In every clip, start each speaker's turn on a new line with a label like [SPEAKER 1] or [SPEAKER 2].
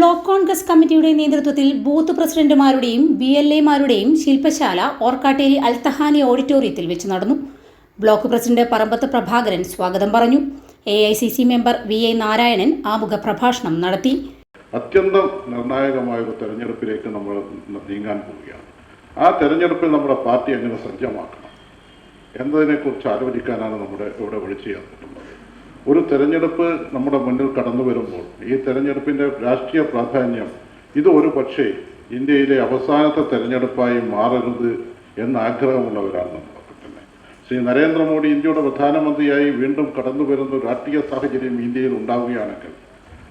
[SPEAKER 1] block Congress കമ്മിറ്റിയുടെ നേതൃത്വത്തിൽ booth പ്രസിഡന്റുമാരുടെയും ബി എൽ എമാരുടെയും ശില്പശാല ഓർക്കാട്ടേരി അൽത്തഹാനി ഓഡിറ്റോറിയത്തിൽ വെച്ച് നടന്നു. ബ്ലോക്ക് പ്രസിഡന്റ് പറമ്പത്ത് പ്രഭാകരൻ സ്വാഗതം പറഞ്ഞു. A I C C member V A Narayanan ആമുഖ പ്രഭാഷണം നടത്തി.
[SPEAKER 2] അത്യന്തം നിർണായകമായ ഒരു തെരഞ്ഞെടുപ്പിലേക്ക് നമ്മൾ നീങ്ങാൻ പോവുകയാണ്. ആ തെരഞ്ഞെടുപ്പിൽ നമ്മുടെ പാർട്ടി എങ്ങനെ സജ്ജമാക്കണം എന്നതിനെക്കുറിച്ച് ആലോചിക്കാനാണ് നമ്മുടെ ഇവിടെ വിളിച്ചു ചേർത്തിട്ടുള്ളത് ഒരു തെരഞ്ഞെടുപ്പ് നമ്മുടെ മുന്നിൽ കടന്നു വരുമ്പോൾ ഈ തെരഞ്ഞെടുപ്പിന്റെ രാഷ്ട്രീയ പ്രാധാന്യം ഇത് ഒരു പക്ഷേ ഇന്ത്യയിലെ അവസാനത്തെ തെരഞ്ഞെടുപ്പായി മാറരുത് എന്ന ആഗ്രഹമുള്ളവരാണ് നമ്മളൊക്കെ തന്നെ ശ്രീ നരേന്ദ്രമോദി ഇന്ത്യയുടെ പ്രധാനമന്ത്രിയായി വീണ്ടും കടന്നു വരുന്ന രാഷ്ട്രീയ സാഹചര്യം ഇന്ത്യയിൽ ഉണ്ടാവുകയാണെങ്കിൽ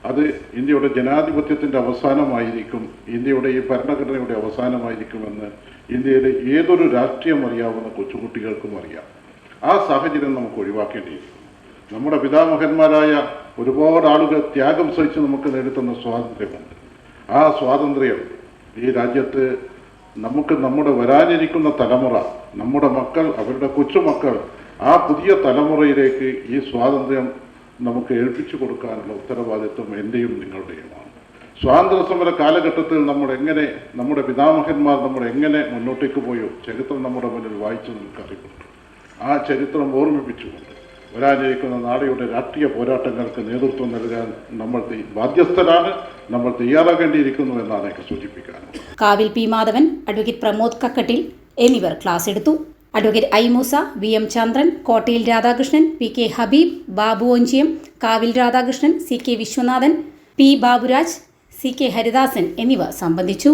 [SPEAKER 2] അത് ഇന്ത്യയുടെ ജനാധിപത്യത്തിന്റെ അവസാനമായിരിക്കും ഇന്ത്യയുടെ ഈ ഭരണഘടനയുടെ അവസാനമായിരിക്കുമെന്ന് ഇന്ത്യയിലെ ഏതൊരു രാഷ്ട്രീയം അറിയാവുന്ന കൊച്ചുകുട്ടികൾക്കും അറിയാം. ആ സാഹചര്യം നമുക്ക് ഒഴിവാക്കേണ്ടിയിരിക്കുന്നു നമ്മുടെ പിതാമഹന്മാരായ ഒരുപാട് ആളുകൾ ത്യാഗം സഹിച്ച് നമുക്ക് നേടിത്തന്ന സ്വാതന്ത്ര്യമുണ്ട്. ആ സ്വാതന്ത്ര്യം ഈ രാജ്യത്ത് നമുക്ക് നമ്മുടെ വരാനിരിക്കുന്ന തലമുറ നമ്മുടെ മക്കൾ അവരുടെ കൊച്ചുമക്കൾ ആ പുതിയ തലമുറയിലേക്ക് ഈ സ്വാതന്ത്ര്യം നമുക്ക് ഏൽപ്പിച്ചു കൊടുക്കാനുള്ള ഉത്തരവാദിത്വം എന്റെയും നിങ്ങളുടെയുമാണ്. സ്വാതന്ത്ര്യ സമര കാലഘട്ടത്തിൽ നമ്മൾ എങ്ങനെ നമ്മുടെ പിതാമഹന്മാർ നമ്മൾ എങ്ങനെ മുന്നോട്ടേക്ക് പോയോ ചരിത്രം നമ്മുടെ മുന്നിൽ വായിച്ചു നമുക്ക് ആ ചരിത്രം ഓർമ്മിപ്പിച്ചുകൊണ്ട് വരാനിരിക്കുന്ന നാടുകളുടെ രാഷ്ട്രീയ പോരാട്ടങ്ങൾക്ക് നേതൃത്വം നൽകാൻ നമ്മൾ ബാധ്യസ്ഥരാണ്. നമ്മൾ തയ്യാറാകേണ്ടിയിരിക്കുന്നു എന്നാണ് എനിക്ക് സൂചിപ്പിക്കാൻ.
[SPEAKER 1] കാവിൽ പി മാധവൻ അഡ്വക്കേറ്റ് പ്രമോദ് കക്കട്ടിൽ എന്നിവർ ക്ലാസ് എടുത്തു. Advocate I Moosa V M Chandran Kottayil Radhakrishnan P K Habeeb Babu Onchiyam Kavil Radhakrishnan C K Viswanathan P Baburaj C K Haridasan എന്നിവർ സംബന്ധിച്ചു.